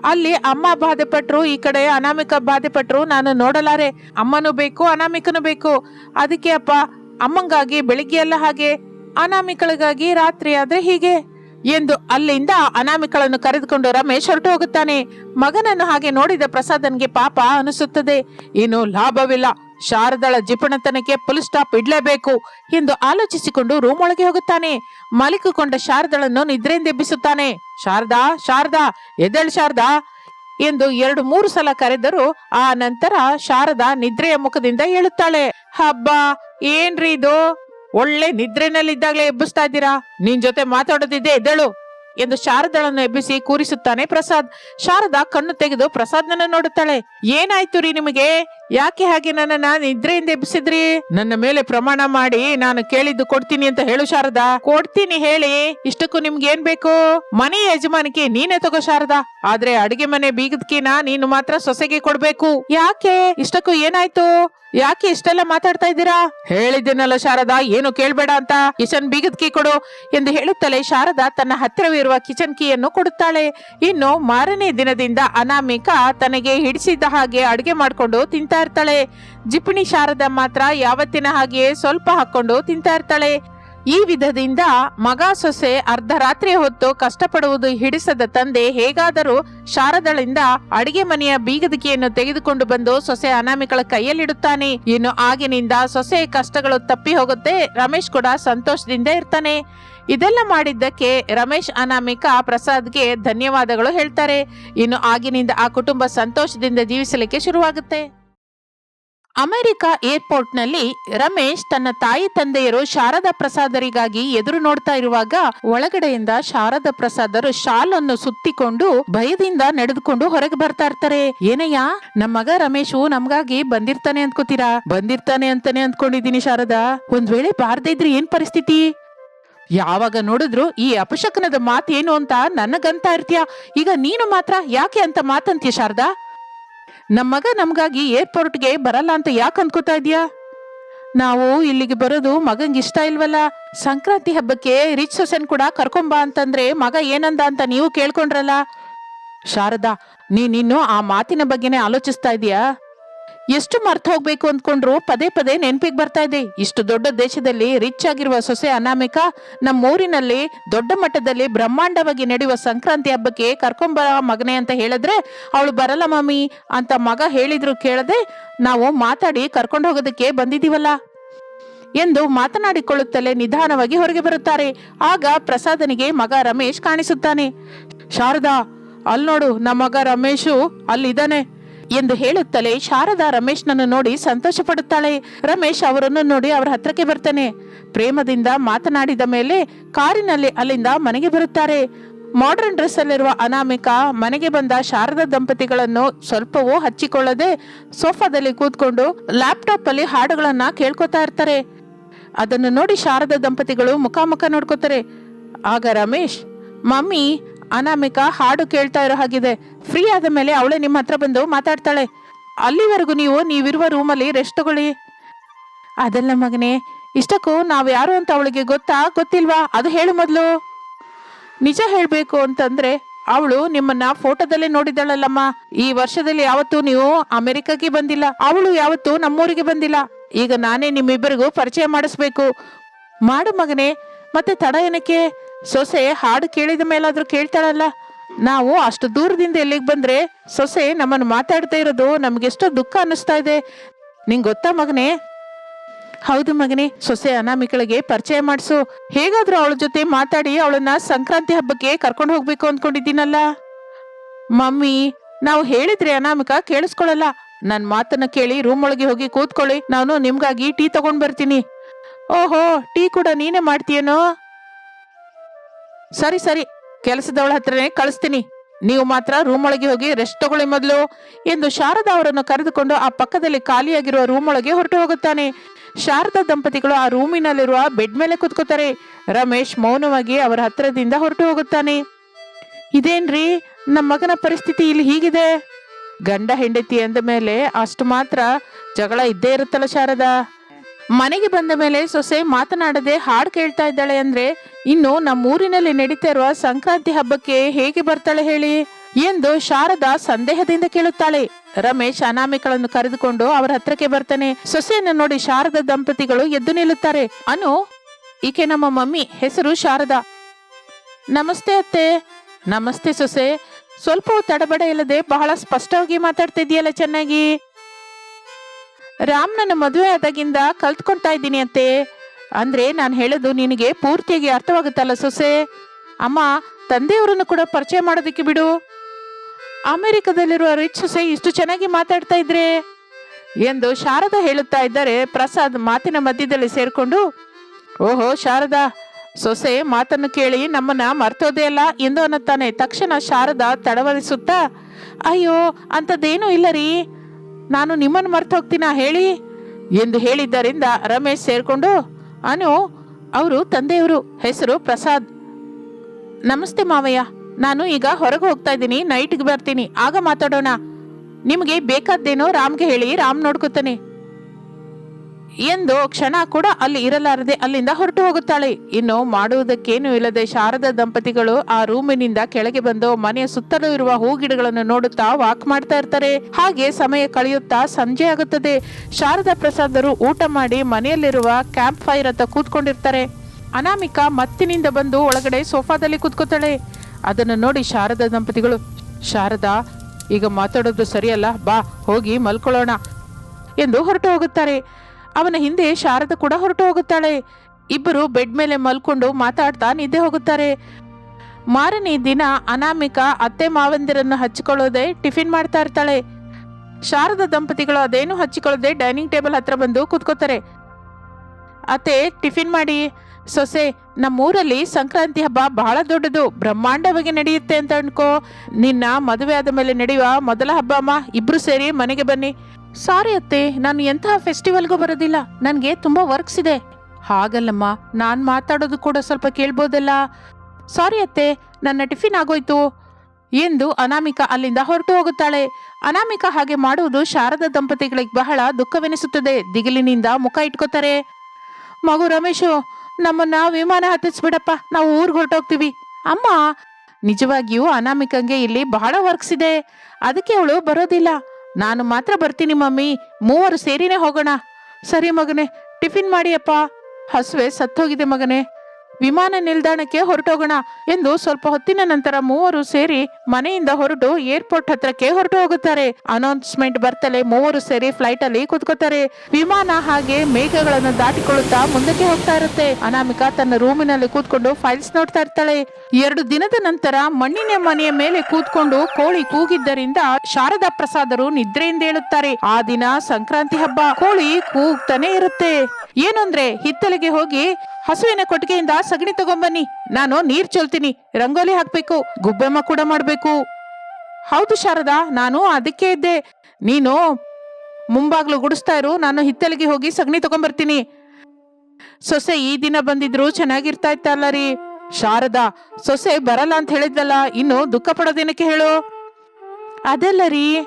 ಅಲ್ಲಿ ಅಮ್ಮ ಬಾಧೆ ಪಟ್ರು ಈ ಕಡೆ ಅನಾಮಿಕ ಬಾಧೆ ಪಟ್ರು ನಾನು ನೋಡಲಾರೆ. ಅಮ್ಮನೂ ಬೇಕು, ಅನಾಮಿಕನೂ ಬೇಕು. ಅದಕ್ಕೆ ಅಪ್ಪ, ಅಮ್ಮಂಗಾಗಿ ಬೆಳಿಗ್ಗೆ ಅಲ್ಲ ಹಾಗೆ, ಅನಾಮಿಕಳಿಗಾಗಿ ರಾತ್ರಿ ಆದ್ರೆ ಹೀಗೆ. ಎಂದು ಅಲ್ಲಿಂದ ಅನಾಮಿಕಳನ್ನು ಕರೆದುಕೊಂಡು ರಮೇಶ್ ಹೊರಟು ಹೋಗುತ್ತಾನೆ. ಮಗನನ್ನು ಹಾಗೆ ನೋಡಿದ ಪ್ರಸಾದನ್ಗೆ ಪಾಪ ಅನಿಸುತ್ತದೆ. ಇನ್ನು ಲಾಭವಿಲ್ಲ. ಶಾರದಳ ಜಿಪಣತನಕ್ಕೆ ಫುಲ್ ಸ್ಟಾಪ್ ಇಡಲೇಬೇಕು ಎಂದು ಆಲೋಚಿಸಿಕೊಂಡು ರೂಮ್ ಒಳಗೆ ಹೋಗುತ್ತಾನೆ. ಮಲಗಿಕೊಂಡ ಶಾರದಳನ್ನು ನಿದ್ರೆಯಿಂದ ಎಬ್ಬಿಸುತ್ತಾನೆ. ಶಾರದಾ ಶಾರದಾ, ಎದ್ದೇಳು ಶಾರದಾ ಎಂದು ಎರಡು, ಮೂರು ಸಲ ಕರೆದರು ಆ ನಂತರ ಶಾರದಾ ನಿದ್ರೆಯ ಮುಖದಿಂದ ಹೇಳುತ್ತಾಳೆ ಹಬ್ಬ, ಏನ್ರಿ ಇದು? ಒಳ್ಳೆ ನಿದ್ರೆನಲ್ಲಿದ್ದಾಗಲೇ ಎಬ್ಬಿಸ್ತಾ ಇದ್ದೀರಾ? ನಿನ್ ಜೊತೆ ಮಾತಾಡೋದಿದ್ದೆ ಎದ್ದೇಳು. ಎಂದು ಶಾರದಳನ್ನು ಎಬ್ಬಿಸಿ ಕೂರಿಸುತ್ತಾನೆ ಪ್ರಸಾದ್. ಶಾರದಾ ಕಣ್ಣು ತೆಗೆದು ಪ್ರಸಾದ್ನನ್ನ ನೋಡುತ್ತಾಳೆ. ಏನಾಯ್ತು ರೀ ನಿಮಗೆ? ಯಾಕೆ ಹಾಗೆ ನನ್ನನ್ನ ನಿದ್ರೆಯಿಂದ ಎಬ್ಬಿಸಿದ್ರಿ? ನನ್ನ ಮೇಲೆ ಪ್ರಮಾಣ ಮಾಡಿ ನಾನು ಕೇಳಿದ್ದು ಕೊಡ್ತೀನಿ ಅಂತ ಹೇಳು ಶಾರದಾ. ಕೊಡ್ತೀನಿ ಹೇಳಿ. ಇಷ್ಟಕ್ಕೂ ನಿಮ್ಗೆ ಏನ್ ಬೇಕು? ಮನೆ ಯಜಮಾನಿಕೆ ನೀನೇ ತಗೋ ಶಾರದ. ಆದ್ರೆ ಅಡಿಗೆ ಮನೆ ಬೀಗದ್ಕಿನ ನೀನು ಮಾತ್ರ ಸೊಸೆಗೆ ಕೊಡ್ಬೇಕು. ಯಾಕೆ? ಇಷ್ಟಕ್ಕೂ ಏನಾಯ್ತು? ಯಾಕೆ ಇಷ್ಟೆಲ್ಲ ಮಾತಾಡ್ತಾ ಇದ್ದೀರಾ? ಹೇಳಿದ್ದೀನಲ್ಲ ಶಾರದಾ, ಏನು ಕೇಳ್ಬೇಡ ಅಂತ. ಕಿಶನ್ ಬೀಗದ್ಕಿ ಕೊಡು ಎಂದು ಹೇಳುತ್ತಲೇ ಶಾರದಾ ತನ್ನ ಹತ್ತಿರವಿರುವ ಕಿಚನ್ ಕೀಯನ್ನು ಕೊಡುತ್ತಾಳೆ. ಇನ್ನು ಮಾರನೇ ದಿನದಿಂದ ಅನಾಮಿಕಾ ತನಗೆ ಹಿಡಿಸಿದ್ದ ಹಾಗೆ ಅಡುಗೆ ಮಾಡಿಕೊಂಡು ತಿಂತಾ ಇರ್ತಾಳೆ. ಜಿಪಣಿ ಶಾರದ ಮಾತ್ರ ಯಾವತ್ತಿನ ಹಾಗೆಯೇ ಸ್ವಲ್ಪ ಹಾಕೊಂಡು ತಿಂತಾ ಇರ್ತಾಳೆ. ಈ ವಿಧದಿಂದ ಮಗ ಸೊಸೆ ಅರ್ಧ ರಾತ್ರಿ ಹೊತ್ತು ಕಷ್ಟಪಡುವುದು ಹಿಡಿಸದ ತಂದೆ ಹೇಗಾದರೂ ಶಾರದಳಿಂದ ಅಡಿಗೆ ಮನೆಯ ಬೀಗದಿಕೆಯನ್ನು ತೆಗೆದುಕೊಂಡು ಬಂದು ಸೊಸೆ ಅನಾಮಿಕಳ ಕೈಯಲ್ಲಿಡುತ್ತಾನೆ. ಇನ್ನು ಆಗಿನಿಂದ ಸೊಸೆ ಕಷ್ಟಗಳು ತಪ್ಪಿ ಹೋಗುತ್ತೆ. ರಮೇಶ್ ಕೂಡ ಸಂತೋಷದಿಂದ ಇರ್ತಾನೆ. ಇದೆಲ್ಲ ಮಾಡಿದ್ದಕ್ಕೆ ರಮೇಶ್ ಅನಾಮಿಕಾ ಪ್ರಸಾದ್ಗೆ ಧನ್ಯವಾದಗಳು ಹೇಳ್ತಾರೆ. ಇನ್ನು ಆಗಿನಿಂದ ಆ ಕುಟುಂಬ ಸಂತೋಷದಿಂದ ಜೀವಿಸಲಿಕ್ಕೆ ಶುರುವಾಗುತ್ತೆ. ಅಮೆರಿಕ ಏರ್ಪೋರ್ಟ್ನಲ್ಲಿ ರಮೇಶ್ ತನ್ನ ತಾಯಿ ತಂದೆಯರು ಶಾರದಾ ಪ್ರಸಾದರಿಗಾಗಿ ಎದುರು ನೋಡ್ತಾ ಇರುವಾಗ ಒಳಗಡೆಯಿಂದ ಶಾರದಾ ಪ್ರಸಾದರು ಶಾಲನ್ನು ಸುತ್ತಿಕೊಂಡು ಭಯದಿಂದ ನಡೆದುಕೊಂಡು ಹೊರಗೆ ಬರ್ತಾ ಇರ್ತಾರೆ. ಏನಯ್ಯ ನಮ್ಮ ಮಗ ರಮೇಶು ನಮಗಾಗಿ ಬಂದಿರ್ತಾನೆ ಅನ್ಕೋತೀರಾ ಬಂದಿರ್ತಾನೆ ಅಂತಾನೆ ಅಂದ್ಕೊಂಡಿದೀನಿ ಶಾರದಾ. ಒಂದ್ ವೇಳೆ ಬಾರ್ದೇ ಇದ್ರೆ ಏನ್ ಪರಿಸ್ಥಿತಿ? ಯಾವಾಗ ನೋಡಿದ್ರು ಈ ಅಪಶಕನದ ಮಾತೇನು ಅಂತ ನನಗಂತ ಇರ್ತೀಯ ಈಗ ನೀನು ಮಾತ್ರ ಯಾಕೆ ಅಂತ ಮಾತಂತೀಯ ಶಾರದಾ? ನಮ್ಮ ಮಗ ನಮಗಾಗಿ ಏರ್ಪೋರ್ಟ್ಗೆ ಬರಲ್ಲ ಅಂತ ಯಾಕೆ ಅನ್ಕೋತಾ ಇದೀಯಾ ನಾವು ಇಲ್ಲಿಗೆ ಬರೋದು ಮಗಂಗೆ ಇಷ್ಟ ಇಲ್ವಲ್ಲ? ಸಂಕ್ರಾಂತಿ ಹಬ್ಬಕ್ಕೆ ರಿಚ್ ಸೊಸೆನ್ ಕೂಡ ಕರ್ಕೊಂಬಾ ಅಂತಂದ್ರೆ ಮಗ ಏನಂದ ಅಂತ ನೀವು ಕೇಳ್ಕೊಂಡ್ರಲ್ಲ? ಶಾರದಾ, ನೀನಿನ್ನು ಆ ಮಾತಿನ ಬಗ್ಗೆನೇ ಆಲೋಚಿಸ್ತಾ ಇದೀಯಾ ಎಷ್ಟು ಮರ್ತು ಹೋಗ್ಬೇಕು ಅಂದ್ಕೊಂಡ್ರು ಪದೇ ಪದೇ ನೆನಪಿಗೆ ಬರ್ತಾ ಇದೆ. ಇಷ್ಟು ದೊಡ್ಡ ದೇಶದಲ್ಲಿ ರಿಚ್ ಆಗಿರುವ ಸೊಸೆ ಅನಾಮಿಕ ನಮ್ಮ ಊರಿನಲ್ಲಿ ದೊಡ್ಡ ಮಟ್ಟದಲ್ಲಿ ಬ್ರಹ್ಮಾಂಡವಾಗಿ ನಡೆಯುವ ಸಂಕ್ರಾಂತಿ ಹಬ್ಬಕ್ಕೆ ಕರ್ಕೊಂಬರ ಮಗನೆ ಅಂತ ಹೇಳಿದ್ರೆ, ಅವಳು ಬರಲ್ಲ ಮಮ್ಮಿ ಅಂತ ಮಗ ಹೇಳಿದ್ರು ಕೇಳದೆ ನಾವು ಮಾತಾಡಿ ಕರ್ಕೊಂಡು ಹೋಗೋದಕ್ಕೆ ಬಂದಿದ್ದೀವಲ್ಲ ಎಂದು ಮಾತನಾಡಿಕೊಳ್ಳುತ್ತಲೇ ನಿಧಾನವಾಗಿ ಹೊರಗೆ ಬರುತ್ತಾರೆ. ಆಗ ಪ್ರಸಾದನಿಗೆ ಮಗ ರಮೇಶ್ ಕಾಣಿಸುತ್ತಾನೆ. ಶಾರದಾ, ಅಲ್ಲಿ ನೋಡು, ನಮ್ಮ ಮಗ ರಮೇಶು ಅಲ್ಲಿದ್ದಾನೆ. ಎಂದು ಹೇಳುತ್ತಲೇ ಶಾರದಾ ರಮೇಶ್ನನ್ನು ನೋಡಿ ಸಂತೋಷ ಪಡುತ್ತಾಳೆ ರಮೇಶ್ ಅವರನ್ನು ನೋಡಿ ಅವರ ಹತ್ರಕ್ಕೆ ಬರ್ತಾನೆ. ಪ್ರೇಮದಿಂದ ಮಾತನಾಡಿದ ಮೇಲೆ ಕಾರಿನಲ್ಲಿ ಅಲ್ಲಿಂದ ಮನೆಗೆ ಬರುತ್ತಾರೆ. ಮಾಡರ್ನ್ ಡ್ರೆಸ್ ಅಲ್ಲಿರುವ ಅನಾಮಿಕಾ ಮನೆಗೆ ಬಂದ ಶಾರದಾ ದಂಪತಿಗಳನ್ನು ಸ್ವಲ್ಪವೂ ಹಚ್ಚಿಕೊಳ್ಳದೆ ಸೋಫಾದಲ್ಲಿ ಕೂತ್ಕೊಂಡು ಲ್ಯಾಪ್ಟಾಪ್ ಅಲ್ಲಿ ಹಾಡುಗಳನ್ನ ಕೇಳ್ಕೊತಾ ಇರ್ತಾರೆ. ಅದನ್ನು ನೋಡಿ ಶಾರದಾ ದಂಪತಿಗಳು ಮುಖಾಮುಖ ನೋಡ್ಕೋತಾರೆ. ಆಗ ರಮೇಶ್, ಮಮ್ಮಿ ಅನಾಮಿಕಾ ಹಾಡು ಕೇಳ್ತಾ ಇರೋ ಹಾಗಿದೆ. ಫ್ರೀ ಆದ ಮೇಲೆ ಅವಳೇ ನಿಮ್ಮ ಹತ್ರ ಬಂದು ಮಾತಾಡ್ತಾಳೆ. ಅಲ್ಲಿವರೆಗೂ ನೀವು ನೀವಿರುವ ರೂಮಲ್ಲಿ ರೆಸ್ಟ್ ತಗೊಳ್ಳಿ. ಅದಲ್ಲ ಮಗನೇ, ಇಷ್ಟಕ್ಕೂ ನಾವು ಯಾರು ಅಂತ ಅವಳಿಗೆ ಗೊತ್ತಾ? ಗೊತ್ತಿಲ್ವಾ? ಅದು ಹೇಳು ಮೊದಲು. ನಿಜ ಹೇಳಬೇಕು ಅಂತಂದ್ರೆ, ಅವಳು ನಿಮ್ಮನ್ನ ಫೋಟೋದಲ್ಲೇ ನೋಡಿದಳಲ್ಲಮ್ಮ ಈ ವರ್ಷದಲ್ಲಿ ಯಾವತ್ತೂ ನೀವು ಅಮೆರಿಕಕ್ಕೆ ಬಂದಿಲ್ಲ. ಅವಳು ಯಾವತ್ತೂ ನಮ್ಮೂರಿಗೆ ಬಂದಿಲ್ಲ. ಈಗ ನಾನೇ ನಿಮ್ಮಿಬ್ಬರಿಗೂ ಪರಿಚಯ ಮಾಡಿಸ್ಬೇಕು. ಮಾಡು ಮಗನೇ, ಮತ್ತೆ ತಡ ಏನಕ್ಕೆ? ಸೊಸೆ ಹಾಡು ಕೇಳಿದ ಮೇಲಾದ್ರೂ ಕೇಳ್ತಾಳಲ್ಲ? ನಾವು ಅಷ್ಟು ದೂರದಿಂದ ಎಲ್ಲಿಗೆ ಬಂದ್ರೆ ಸೊಸೆ ನಮ್ಮನ್ನು ಮಾತಾಡ್ತಾ ಇರೋದು ನಮ್ಗೆಷ್ಟೋ ದುಃಖ ಅನ್ನಿಸ್ತಾ ಇದೆ. ನಿಂಗೆ ಗೊತ್ತಾ ಮಗನೇ? ಹೌದು ಮಗನೇ, ಸೊಸೆ ಅನಾಮಿಕಳಿಗೆ ಪರಿಚಯ ಮಾಡಿಸು. ಹೇಗಾದ್ರೂ ಅವಳ ಜೊತೆ ಮಾತಾಡಿ ಅವಳನ್ನ ಸಂಕ್ರಾಂತಿ ಹಬ್ಬಕ್ಕೆ ಕರ್ಕೊಂಡು ಹೋಗ್ಬೇಕು ಅಂದ್ಕೊಂಡಿದ್ದೀನಲ್ಲ ಮಮ್ಮಿ, ನಾವು ಹೇಳಿದ್ರೆ ಅನಾಮಿಕ ಕೇಳಿಸ್ಕೊಳಲ್ಲ. ನನ್ನ ಮಾತನ್ನ ಕೇಳಿ ರೂಮ್ ಒಳಗೆ ಹೋಗಿ ಕೂತ್ಕೊಳ್ಳಿ. ನಾನು ನಿಮ್ಗಾಗಿ ಟೀ ತಗೊಂಡ್ ಬರ್ತೀನಿ. ಓಹೋ, ಟೀ ಕೂಡ ನೀನೇ ಮಾಡ್ತೀಯೇನೋ? ಸರಿ ಸರಿ. ಕೆಲಸದವಳ ಹತ್ರನೇ ಕಳಿಸ್ತೀನಿ. ನೀವು ಮಾತ್ರ ರೂಮ್ ಒಳಗೆ ಹೋಗಿ ರೆಸ್ಟ್ ತಗೊಳ್ಳಿ ಮೊದಲು ಎಂದು ಶಾರದಾ ಅವರನ್ನು ಕರೆದುಕೊಂಡು ಆ ಪಕ್ಕದಲ್ಲಿ ಖಾಲಿಯಾಗಿರುವ ರೂಮ್ ಒಳಗೆ ಹೊರಟು ಹೋಗುತ್ತಾನೆ. ಶಾರದಾ ದಂಪತಿಗಳು ಆ ರೂಮಿನಲ್ಲಿರುವ ಬೆಡ್ ಮೇಲೆ ಕೂತ್ಕೋತಾರೆ. ರಮೇಶ್ ಮೌನವಾಗಿ ಅವರ ಹತ್ರದಿಂದ ಹೊರಟು ಹೋಗುತ್ತಾನೆ. ಇದೇನ್ರಿ? ನಮ್ಮ ಮಗನ ಪರಿಸ್ಥಿತಿ ಇಲ್ಲಿ ಹೀಗಿದೆ. ಗಂಡ ಹೆಂಡತಿ ಅಂದ ಮೇಲೆ ಅಷ್ಟು ಮಾತ್ರ ಜಗಳ ಇದ್ದೇ ಇರುತ್ತಲ್ಲ ಶಾರದಾ. ಮನೆಗೆ ಬಂದ ಮೇಲೆ ಸೊಸೆ ಮಾತನಾಡದೆ ಹಾಡು ಕೇಳ್ತಾ ಇದ್ದಾಳೆ ಅಂದ್ರೆ ಇನ್ನು ನಮ್ಮೂರಿನಲ್ಲಿ ನಡೀತಾ ಇರುವ ಸಂಕ್ರಾಂತಿ ಹಬ್ಬಕ್ಕೆ ಹೇಗೆ ಬರ್ತಾಳೆ ಹೇಳಿ? ಎಂದು ಶಾರದಾ ಸಂದೇಹದಿಂದ ಕೇಳುತ್ತಾಳೆ. ರಮೇಶ್ ಅನಾಮಿಕಳನ್ನು ಕರೆದುಕೊಂಡು ಅವರ ಹತ್ರಕ್ಕೆ ಬರ್ತಾನೆ. ಸೊಸೆಯನ್ನು ನೋಡಿ ಶಾರದಾ ದಂಪತಿಗಳು ಎದ್ದು ನಿಲ್ಲುತ್ತಾರೆ. ಅನು, ಈಕೆ ನಮ್ಮ ಮಮ್ಮಿ. ಹೆಸರು ಶಾರದಾ. ನಮಸ್ತೆ ಅತ್ತೆ. ನಮಸ್ತೆ ಸೊಸೆ. ಸ್ವಲ್ಪ ತಡಬಡ ಇಲ್ಲದೆ ಬಹಳ ಸ್ಪಷ್ಟವಾಗಿ ಮಾತಾಡ್ತಿದ್ಯಲ್ಲ ಚೆನ್ನಾಗಿ? ರಾಮ್ ನನ್ನ ಮದುವೆ ಆದಾಗಿಂದ ಕಲ್ತ್ಕೊಳ್ತಾ ಇದ್ದೀನಿ ಅಂತೆ ಅಂದ್ರೆ ನಾನು ಹೇಳೋದು ನಿನಗೆ ಪೂರ್ತಿಯಾಗಿ ಅರ್ಥವಾಗುತ್ತಲ್ಲ ಸೊಸೆ? ಅಮ್ಮ, ತಂದೆಯವರನ್ನು ಕೂಡ ಪರಿಚಯ ಮಾಡೋದಕ್ಕೆ ಬಿಡು. ಅಮೆರಿಕದಲ್ಲಿರುವ ರಿಚ್ ಸೊಸೆ ಇಷ್ಟು ಚೆನ್ನಾಗಿ ಮಾತಾಡ್ತಾ ಇದ್ರೆ? ಎಂದು ಶಾರದಾ ಹೇಳುತ್ತಾ ಇದ್ದಾರೆ ಪ್ರಸಾದ್ ಮಾತಿನ ಮಧ್ಯದಲ್ಲಿ ಸೇರ್ಕೊಂಡು, ಓಹೋ ಶಾರದಾ, ಸೊಸೆ ಮಾತನ್ನು ಕೇಳಿ ನಮ್ಮನ್ನ ಮರ್ತೋದೇ ಅಲ್ಲ ಎಂದು ಅನ್ನುತ್ತಾನೆ. ತಕ್ಷಣ ಶಾರದಾ ತಡವರಿಸುತ್ತಾ, ಅಯ್ಯೋ ಅಂಥದ್ದೇನೂ ಇಲ್ಲ ರೀ. ನಾನು ನಿಮ್ಮನ್ನು ಮರ್ತು ಹೋಗ್ತೀನಾ ಹೇಳಿ? ಎಂದು ಹೇಳಿದ್ದರಿಂದ ರಮೇಶ್ ಸೇರಿಕೊಂಡು, ಅನು, ಅವರು ತಂದೆಯವರು ಹೆಸರು ಪ್ರಸಾದ್. ನಮಸ್ತೆ ಮಾವಯ್ಯ, ನಾನು ಈಗ ಹೊರಗೆ ಹೋಗ್ತಾ ಇದ್ದೀನಿ ನೈಟ್ಗೆ ಬರ್ತೀನಿ, ಆಗ ಮಾತಾಡೋಣ. ನಿಮಗೆ ಬೇಕಾದ್ದೇನೋ ರಾಮ್ಗೆ ಹೇಳಿ, ರಾಮ್ ನೋಡ್ಕೊತಾನೆ. ಎಂದು ಕ್ಷಣ ಕೂಡ ಅಲ್ಲಿ ಇರಲಾರದೆ ಅಲ್ಲಿಂದ ಹೊರಟು ಹೋಗುತ್ತಾಳೆ. ಇನ್ನು ಮಾಡುವುದಕ್ಕೇನು ಇಲ್ಲದೆ ಶಾರದ ದಂಪತಿಗಳು ಆ ರೂಮಿನಿಂದ ಕೆಳಗೆ ಬಂದು ಮನೆಯ ಸುತ್ತಲೂ ಇರುವ ಹೂ ಗಿಡಗಳನ್ನು ನೋಡುತ್ತಾ ವಾಕ್ ಮಾಡ್ತಾ ಇರ್ತಾರೆ. ಹಾಗೆ ಸಮಯ ಕಳೆಯುತ್ತಾ ಸಂಜೆ ಆಗುತ್ತದೆ. ಶಾರದಾ ಪ್ರಸಾದರು ಊಟ ಮಾಡಿ ಮನೆಯಲ್ಲಿರುವ ಕ್ಯಾಂಪ್ ಫೈರ್ ಅಂತ ಕೂತ್ಕೊಂಡಿರ್ತಾರೆ. ಅನಾಮಿಕಾ ಮತ್ತಿನಿಂದ ಬಂದು ಒಳಗಡೆ ಸೋಫಾದಲ್ಲಿ ಕೂತ್ಕೋತಾಳೆ ಅದನ್ನು ನೋಡಿ ಶಾರದಾ ದಂಪತಿಗಳು, ಶಾರದಾ, ಈಗ ಮಾತಾಡೋದು ಸರಿಯಲ್ಲ? ಬಾ, ಹೋಗಿ ಮಲ್ಕೊಳ್ಳೋಣ ಎಂದು ಹೊರಟು ಹೋಗುತ್ತಾರೆ. ಅವನ ಹಿಂದೆ ಶಾರದ ಕೂಡ ಹೊರಟು ಹೋಗುತ್ತಾಳೆ ಇಬ್ಬರು ಬೆಡ್ ಮೇಲೆ ಮಲ್ಕೊಂಡು ಮಾತಾಡ್ತಾ ನಿದ್ದೆ ಹೋಗುತ್ತಾರೆ. ಮಾರನೇ ದಿನ ಅನಾಮಿಕ ಅತ್ತೆ ಮಾವಂದಿರನ್ನು ಹಚ್ಚಿಕೊಳ್ಳೋದೇ ಟಿಫಿನ್ ಮಾಡ್ತಾ ಇರ್ತಾಳೆ. ಶಾರದ ದಂಪತಿಗಳು ಅದೇನು ಹಚ್ಚಿಕೊಳ್ಳದೆ ಡೈನಿಂಗ್ ಟೇಬಲ್ ಹತ್ರ ಬಂದು ಕೂತ್ಕೋತಾರೆ ಅತ್ತೆ, ಟಿಫಿನ್ ಮಾಡಿ. ಸೊಸೆ, ನಮ್ಮೂರಲ್ಲಿ ಸಂಕ್ರಾಂತಿ ಹಬ್ಬ ಬಹಳ ದೊಡ್ಡದು. ಬ್ರಹ್ಮಾಂಡವಾಗಿ ನಡೆಯುತ್ತೆ ಅಂತ ಅನ್ಕೋ. ನಿನ್ನ ಮದುವೆ ಆದ ಮೇಲೆ ನಡೆಯುವ ಮೊದಲ ಹಬ್ಬ ಅಮ್ಮ. ಇಬ್ರು ಸೇರಿ ಮನೆಗೆ ಬನ್ನಿ. ಸಾರಿ ಅತ್ತೆ, ನಾನು ಎಂತಹ ಫೆಸ್ಟಿವಲ್ಗೂ ಬರೋದಿಲ್ಲ. ನನಗೆ ತುಂಬಾ ವರ್ಕ್ಸ್ ಇದೆ. ಹಾಗಲ್ಲಮ್ಮ, ನಾನು ಮಾತಾಡೋದು ಕೂಡ ಸ್ವಲ್ಪ ಕೇಳ್ಬೋದಲ್ಲ? ಸಾರಿ ಅತ್ತೆ, ನನ್ನ ಟಿಫಿನ್ ಆಗೋಯ್ತು. ಎಂದು ಅನಾಮಿಕಾ ಅಲ್ಲಿಂದ ಹೊರಟು ಹೋಗುತ್ತಾಳೆ. ಅನಾಮಿಕ ಹಾಗೆ ಮಾಡುವುದು ಶಾರದ ದಂಪತಿಗಳಿಗೆ ಬಹಳ ದುಃಖವೆನಿಸುತ್ತದೆ. ದಿಗಿಲಿನಿಂದ ಮುಖ ಇಟ್ಕೋತಾರೆ. ಮಗು ರಮೇಶು, ನಮ್ಮನ್ನ ವಿಮಾನ ಹತ್ತಿಸ್ಬಿಡಪ್ಪ, ನಾವು ಊರಿಗೆ ಹೊರಟೋಗ್ತೀವಿ. ಅಮ್ಮ, ನಿಜವಾಗಿಯೂ ಅನಾಮಿಕಂಗೆ ಇಲ್ಲಿ ಬಹಳ ವರ್ಕ್ಸ್ ಇದೆ. ಅದಕ್ಕೆ ಅವಳು ಬರೋದಿಲ್ಲ. ನಾನು ಮಾತ್ರ ಬರ್ತೀನಿ ಮಮ್ಮಿ. ಮೂವರು ಸೇರಿನೇ ಹೋಗೋಣ. ಸರಿ ಮಗನೇ ಟಿಫಿನ್ ಮಾಡಿಯಪ್ಪ. ಹಸುವೆ ಸತ್ತೋಗಿದೆ ಮಗನೇ. ವಿಮಾನ ನಿಲ್ದಾಣಕ್ಕೆ ಹೊರಟೋಗೋಣ ಎಂದು ಸ್ವಲ್ಪ ಹೊತ್ತಿನ ನಂತರ ಮೂವರು ಸೇರಿ ಮನೆಯಿಂದ ಹೊರಟು ಏರ್ಪೋರ್ಟ್ ಹತ್ರಕ್ಕೆ ಹೊರಟು ಹೋಗುತ್ತಾರೆ ಅನೌನ್ಸ್ಮೆಂಟ್ ಬರ್ತಲೇ ಮೂವರು ಸೇರಿ ಫ್ಲೈಟ್ ಅಲ್ಲಿ ಕೂತ್ಕೋತಾರೆ. ವಿಮಾನ ಹಾಗೆ ಮೇಘಗಳನ್ನು ದಾಟಿಕೊಳ್ಳುತ್ತಾ ಮುಂದಕ್ಕೆ ಹೋಗ್ತಾ ಇರುತ್ತೆ. ಅನಾಮಿಕಾ ತನ್ನ ರೂಮಿನಲ್ಲಿ ಕೂತ್ಕೊಂಡು ಫೈಲ್ಸ್ ನೋಡ್ತಾ ಇರ್ತಾಳೆ. ಎರಡು ದಿನದ ನಂತರ ಮಣ್ಣಿನ ಮನೆಯ ಮೇಲೆ ಕೂತ್ಕೊಂಡು ಕೋಳಿ ಕೂಗಿದ್ದರಿಂದ ಶಾರದಾ ಪ್ರಸಾದರು ನಿದ್ರೆಯಿಂದ ಹೇಳುತ್ತಾರೆ ಆ ದಿನ ಸಂಕ್ರಾಂತಿ ಹಬ್ಬ. ಕೋಳಿ ಕೂಗ್ತಾನೆ ಇರುತ್ತೆ. ಏನಂದ್ರೆ ಹಿತ್ತಲಿಗೆ ಹೋಗಿ ಹಸುವಿನ ಕೊಟ್ಟಿಗೆಯಿಂದ ಸಗಣಿ ತಗೊಂಬನ್ನಿ. ನಾನು ನೀರ್ ಚೊಲ್ತೀನಿ. ರಂಗೋಲಿ ಹಾಕ್ಬೇಕು. ಗುಬ್ಬೆಮ್ಮ ಕೂಡ ಮಾಡ್ಬೇಕು. ಹೌದು ಶಾರದಾ, ನಾನು ಅದಕ್ಕೆ ಇದ್ದೆ. ನೀನು ಮುಂಬಾಗ್ಲು ಗುಡಿಸ್ತಾ ಇರು. ನಾನು ಹಿತ್ತಲಿಗೆ ಹೋಗಿ ಸಗಣಿ ತಗೊಂಬರ್ತೀನಿ. ಸೊಸೆ ಈ ದಿನ ಬಂದಿದ್ರು ಚೆನ್ನಾಗಿರ್ತಾ ಇತ್ತಲ್ಲ ರೀ. ಶಾರದಾ, ಸೊಸೆ ಬರಲ್ಲ ಅಂತ ಹೇಳಿದ್ಲಲ್ಲ, ಇನ್ನು ದುಃಖ ಪಡೋದೇನಕ್ಕೆ ಹೇಳು? ಅದೆಲ್ಲ ರೀ.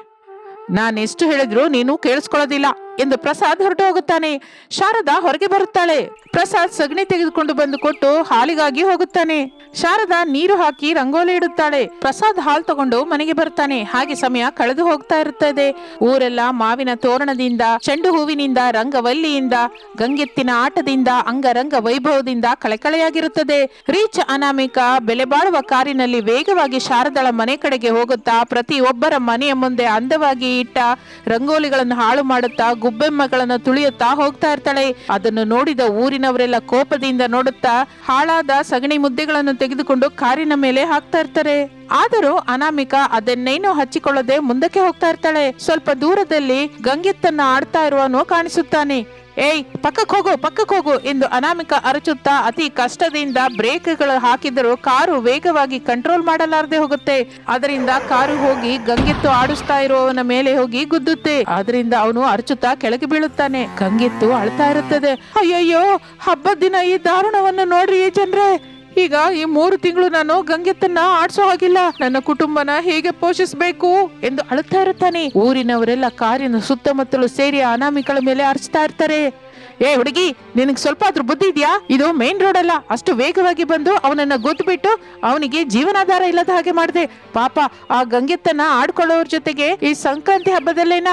ನಾನೆಷ್ಟು ಹೇಳಿದ್ರು ನೀನು ಕೇಳಿಸ್ಕೊಳ್ಳೋದಿಲ್ಲ. ಎಂದು ಪ್ರಸಾದ್ ಹೊರಟು ಹೋಗುತ್ತಾನೆ. ಶಾರದಾ ಹೊರಗೆ ಬರುತ್ತಾಳೆ. ಪ್ರಸಾದ್ ಸಗಣಿ ತೆಗೆದುಕೊಂಡು ಬಂದು ಕೊಟ್ಟು ಹಾಲಿಗಾಗಿ ಹೋಗುತ್ತಾನೆ. ಶಾರದಾ ನೀರು ಹಾಕಿ ರಂಗೋಲಿ ಇಡುತ್ತಾಳೆ. ಪ್ರಸಾದ್ ಹಾಲ್ ತಗೊಂಡು ಮನೆಗೆ ಬರ್ತಾನೆ ಹಾಗೆ ಸಮಯ ಕಳೆದು ಹೋಗ್ತಾ ಇರುತ್ತದೆ. ಊರೆಲ್ಲ ಮಾವಿನ ತೋರಣದಿಂದ, ಚೆಂಡು ಹೂವಿನಿಂದ, ರಂಗವಲ್ಲಿಯಿಂದ, ಗಂಗೆತ್ತಿನ ಆಟದಿಂದ, ಅಂಗರಂಗ ವೈಭವದಿಂದ ಕಳೆಕಳೆಯಾಗಿರುತ್ತದೆ. ರೀಚ್ ಅನಾಮಿಕ ಬೆಲೆ ಬಾಳುವ ಕಾರಿನಲ್ಲಿ ವೇಗವಾಗಿ ಶಾರದಳ ಮನೆ ಕಡೆಗೆ ಹೋಗುತ್ತಾ ಪ್ರತಿಯೊಬ್ಬರ ಮನೆಯ ಮುಂದೆ ಅಂದವಾಗಿ ಇಟ್ಟ ರಂಗೋಲಿಗಳನ್ನು ಹಾಳು ಮಾಡುತ್ತಾ ಗುಬ್ಬೆಮ್ಮಗಳನ್ನು ತುಳಿಯುತ್ತಾ ಹೋಗ್ತಾ ಇರ್ತಾಳೆ. ಅದನ್ನು ನೋಡಿದ ಊರಿನವರೆಲ್ಲ ಕೋಪದಿಂದ ನೋಡುತ್ತಾ ಹಾಳಾದ ಸಗಣಿ ಮುದ್ದೆಗಳನ್ನು ತೆಗೆದುಕೊಂಡು ಕಾರಿನ ಮೇಲೆ ಹಾಕ್ತಾ ಇರ್ತಾರೆ. ಆದರೂ ಅನಾಮಿಕ ಅದನ್ನೇನು ಹಚ್ಚಿಕೊಳ್ಳದೆ ಮುಂದಕ್ಕೆ ಹೋಗ್ತಾ ಇರ್ತಾಳೆ. ಸ್ವಲ್ಪ ದೂರದಲ್ಲಿ ಗಂಗೆತ್ತನ್ನ ಆಡ್ತಾ ಇರುವನು ಕಾಣಿಸುತ್ತಾನೆ. ಏಯ್, ಪಕ್ಕಕ್ಕೆ ಹೋಗು ಪಕ್ಕಕ್ಕೆ ಹೋಗು ಎಂದು ಅನಾಮಿಕ ಅರಚುತ್ತಾ ಅತಿ ಕಷ್ಟದಿಂದ ಬ್ರೇಕ್ಗಳು ಹಾಕಿದರೂ ಕಾರು ವೇಗವಾಗಿ ಕಂಟ್ರೋಲ್ ಮಾಡಲಾರದೆ ಹೋಗುತ್ತೆ. ಅದರಿಂದ ಕಾರು ಹೋಗಿ ಗಂಗೆತ್ತು ಆಡಿಸ್ತಾ ಇರುವವನ ಮೇಲೆ ಹೋಗಿ ಗುದ್ದುತ್ತೆ. ಅದರಿಂದ ಅವನು ಅರಚುತ್ತಾ ಕೆಳಗೆ ಬೀಳುತ್ತಾನೆ. ಗಂಗೆತ್ತು ಅಳ್ತಾ ಇರುತ್ತದೆ. ಅಯ್ಯಯ್ಯೋ, ಹಬ್ಬದ ದಿನ ಈ ದಾರುಣವನ್ನು ನೋಡ್ರಿ ಜನರೇ. ಈಗ ಈ ಮೂರು ತಿಂಗಳು ನಾನು ಗಂಗೆತ್ತನ್ನ ಆಡ್ಸೋ ಹಾಗಿಲ್ಲ. ನನ್ನ ಕುಟುಂಬನ ಹೇಗೆ ಪೋಷಿಸಬೇಕು ಎಂದು ಅಳುತ್ತಾ ಇರುತ್ತಾನೆ. ಊರಿನವರೆಲ್ಲ ಕಾರಿನ ಸುತ್ತಮುತ್ತಲು ಸೇರಿ ಅನಾಮಿಕಳ ಮೇಲೆ ಅರ್ಚ್ತಾ ಇರ್ತಾರೆ. ಏ ಹುಡುಗಿ, ನಿನಗೆ ಸ್ವಲ್ಪ ಆದ್ರೂ ಬುದ್ಧಿ ಇದೆಯಾ? ಇದು ಮೇನ್ ರೋಡ್ ಅಲ್ಲ. ಅಷ್ಟು ವೇಗವಾಗಿ ಬಂದು ಅವನನ್ನ ಗೊತ್ತುಬಿಟ್ಟು ಅವನಿಗೆ ಜೀವನಾಧಾರ ಇಲ್ಲದ ಹಾಗೆ ಮಾಡಿದೆ. ಪಾಪ, ಆ ಗಂಗೆತ್ತನ್ನ ಆಡ್ಕೊಳ್ಳೋರ್ ಜೊತೆಗೆ ಈ ಸಂಕ್ರಾಂತಿ ಹಬ್ಬದಲ್ಲೇನ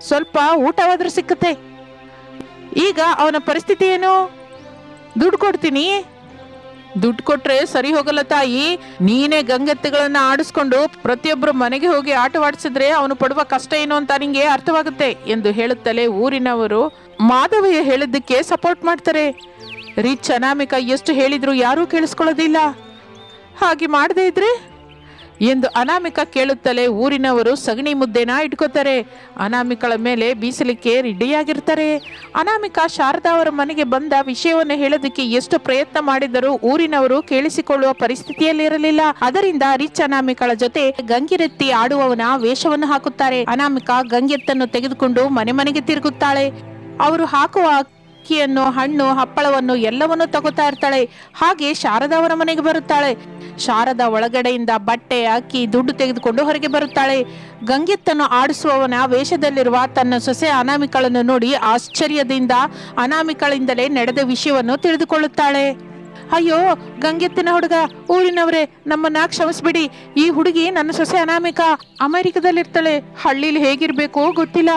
ಸ್ವಲ್ಪ ಊಟವಾದ್ರೂ ಸಿಕ್ಕತ್ತೆ. ಈಗ ಅವನ ಪರಿಸ್ಥಿತಿ ಏನು? ದುಡ್ಡು ಕೊಡ್ತೀನಿ. ದುಡ್ಡು ಕೊಟ್ರೆ ಸರಿ ಹೋಗಲ್ಲ ತಾಯಿ. ನೀನೇ ಗಂಗೆತ್ತೆಗಳನ್ನ ಆಡಿಸ್ಕೊಂಡು ಪ್ರತಿಯೊಬ್ಬರು ಮನೆಗೆ ಹೋಗಿ ಆಟವಾಡಿಸಿದ್ರೆ ಅವನು ಪಡುವ ಕಷ್ಟ ಏನು ಅಂತ ನಿಂಗೆ ಅರ್ಥವಾಗುತ್ತೆ ಎಂದು ಹೇಳುತ್ತಲೇ ಊರಿನವರು ಮಾಧವಯ್ಯ ಹೇಳಿದ್ದಕ್ಕೆ ಸಪೋರ್ಟ್ ಮಾಡ್ತಾರೆ. ರೀಚ್ ಅನಾಮಿಕ ಎಷ್ಟು ಹೇಳಿದ್ರು ಯಾರೂ ಕೇಳಿಸ್ಕೊಳ್ಳೋದಿಲ್ಲ. ಹಾಗೆ ಮಾಡದೇ ಇದ್ರೆ ಎಂದು ಅನಾಮಿಕ ಕೇಳುತ್ತಲೇ ಊರಿನವರು ಸಗಣಿ ಮುದ್ದೆನ ಇಟ್ಕೋತಾರೆ. ಅನಾಮಿಕಳ ಮೇಲೆ ಬೀಸಲಿಕ್ಕೆ ರೆಡಿಯಾಗಿರ್ತಾರೆ. ಅನಾಮಿಕ ಶಾರದಾ ಅವರ ಮನೆಗೆ ಬಂದ ವಿಷಯವನ್ನು ಹೇಳೋದಕ್ಕೆ ಎಷ್ಟು ಪ್ರಯತ್ನ ಮಾಡಿದರೂ ಊರಿನವರು ಕೇಳಿಸಿಕೊಳ್ಳುವ ಪರಿಸ್ಥಿತಿಯಲ್ಲಿರಲಿಲ್ಲ ಅದರಿಂದ ರಿಚ್ ಅನಾಮಿಕಳ ಜೊತೆ ಗಂಗಿರೆತ್ತಿ ಆಡುವವನ ವೇಷವನ್ನು ಹಾಕುತ್ತಾರೆ. ಅನಾಮಿಕ ಗಂಗೆತ್ತನ್ನು ತೆಗೆದುಕೊಂಡು ಮನೆ ಮನೆಗೆ ತಿರುಗುತ್ತಾಳೆ. ಅವರು ಹಾಕುವ ಅಕ್ಕಿಯನ್ನು, ಹಣ್ಣು, ಹಪ್ಪಳವನ್ನು ಎಲ್ಲವನ್ನೂ ತಗೋತಾ ಇರ್ತಾಳೆ. ಹಾಗೆ ಶಾರದಾ ಅವರ ಮನೆಗೆ ಬರುತ್ತಾಳೆ. ಶಾರದಾ ಒಳಗಡೆಯಿಂದ ಬಟ್ಟೆ ಅಕ್ಕಿ ದುಡ್ಡು ತೆಗೆದುಕೊಂಡು ಹೊರಗೆ ಬರುತ್ತಾಳೆ. ಗಂಗೆತ್ತನ್ನು ಆಡಿಸುವವನ ವೇಷದಲ್ಲಿರುವ ತನ್ನ ಸೊಸೆ ಅನಾಮಿಕಳನ್ನು ನೋಡಿ ಆಶ್ಚರ್ಯದಿಂದ ಅನಾಮಿಕಳಿಂದಲೇ ನಡೆದ ವಿಷಯವನ್ನು ತಿಳಿದುಕೊಳ್ಳುತ್ತಾಳೆ. ಅಯ್ಯೋ, ಗಂಗೆತ್ತಿನ ಹುಡುಗ, ಊರಿನವರೇ, ನಮ್ಮನ್ನ ಕ್ಷಮಿಸ್ಬಿಡಿ. ಈ ಹುಡುಗಿ ನನ್ನ ಸೊಸೆ ಅನಾಮಿಕ. ಅಮೆರಿಕದಲ್ಲಿರ್ತಾಳೆ. ಹಳ್ಳಿಲಿ ಹೇಗಿರ್ಬೇಕು ಗೊತ್ತಿಲ್ಲ.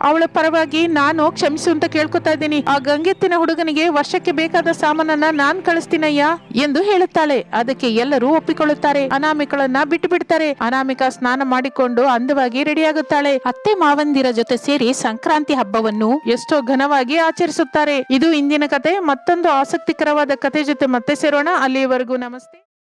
ಅವಳ ಪರವಾಗಿ ನಾನು ಕ್ಷಮಿಸು ಅಂತ ಕೇಳ್ಕೊತಾ ಇದ್ದೀನಿ. ಆ ಗಂಗೆತ್ತಿನ ಹುಡುಗನಿಗೆ ವರ್ಷಕ್ಕೆ ಬೇಕಾದ ಸಾಮಾನನ್ನ ನಾನ್ ಕಳಿಸ್ತೀನಯ್ಯ ಎಂದು ಹೇಳುತ್ತಾಳೆ. ಅದಕ್ಕೆ ಎಲ್ಲರೂ ಒಪ್ಪಿಕೊಳ್ಳುತ್ತಾರೆ. ಅನಾಮಿಕಳನ್ನ ಬಿಟ್ಟು ಬಿಡ್ತಾರೆ ಅನಾಮಿಕ ಸ್ನಾನ ಮಾಡಿಕೊಂಡು ಅಂದವಾಗಿ ರೆಡಿಯಾಗುತ್ತಾಳೆ. ಅತ್ತೆ ಮಾವಂದಿರ ಜೊತೆ ಸೇರಿ ಸಂಕ್ರಾಂತಿ ಹಬ್ಬವನ್ನು ಎಷ್ಟೋ ಘನವಾಗಿ ಆಚರಿಸುತ್ತಾರೆ. ಇದು ಇಂದಿನ ಕತೆ. ಮತ್ತೊಂದು ಆಸಕ್ತಿಕರವಾದ ಕತೆ ಜೊತೆ ಮತ್ತೆ ಸೇರೋಣ. ಅಲ್ಲಿಯವರೆಗೂ ನಮಸ್ತೆ.